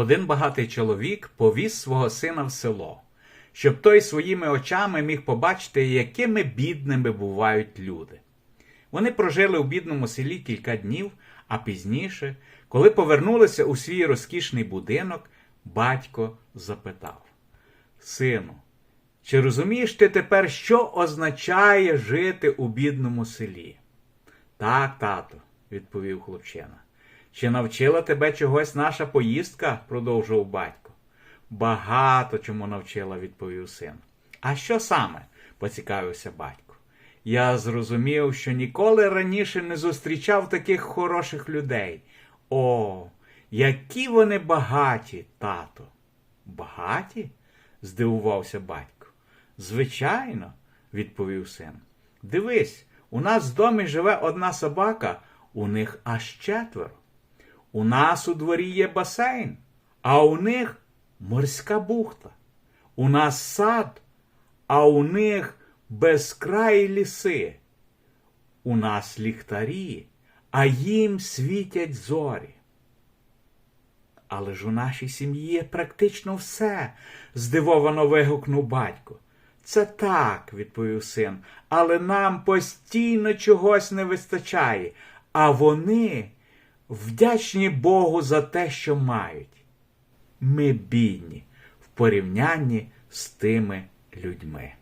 Один багатий чоловік повіз свого сина в село, щоб той своїми очами міг побачити, якими бідними бувають люди. Вони прожили у бідному селі кілька днів, а пізніше, коли повернулися у свій розкішний будинок, батько запитав: Сину, чи розумієш ти тепер, що означає жити у бідному селі? Так, тато, відповів хлопчина. Чи навчила тебе чогось наша поїздка? продовжував батько. Багато чому навчила, відповів син. А що саме? поцікавився батько. Я зрозумів, що ніколи раніше не зустрічав таких хороших людей. О, які вони багаті, тато. Багаті? здивувався батько. Звичайно, відповів син. Дивись, у нас в домі живе одна собака, у них аж четверо. У нас у дворі є басейн, а у них морська бухта. У нас сад, а у них безкраї ліси. У нас ліхтарі, а їм світять зорі. Але ж у нашій сім'ї є практично все, здивовано вигукнув батько. Це так, відповів син, але нам постійно чогось не вистачає, а вони вдячні Богу за те, що мають. Ми бідні в порівнянні з тими людьми.